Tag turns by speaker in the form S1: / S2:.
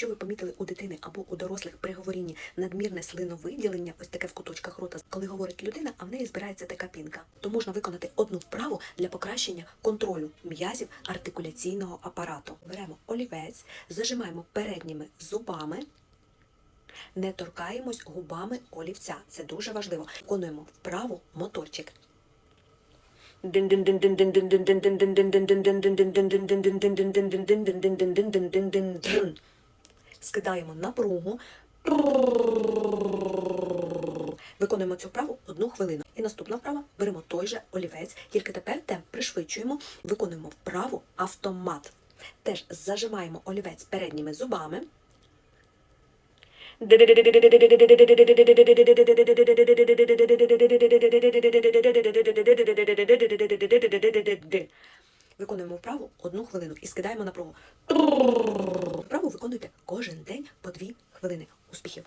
S1: Якщо ви помітили у дитини або у дорослих при говорінні надмірне слиновиділення, ось таке в куточках рота, коли говорить людина, а в неї збирається така пінка, то можна виконати одну вправу для покращення контролю м'язів артикуляційного апарату. Беремо олівець, зажимаємо передніми зубами. Не торкаємось губами олівця. Це дуже важливо. Виконуємо вправу моторчик. Скидаємо напругу. Виконуємо цю вправу одну хвилину. І наступна вправа беремо той же олівець, тільки тепер темп пришвидшуємо, виконуємо вправу автомат. Теж зажимаємо олівець передніми зубами. Виконуємо вправу одну хвилину і скидаємо напругу. Вправу виконуйте кожен день по дві хвилини. Успіхів!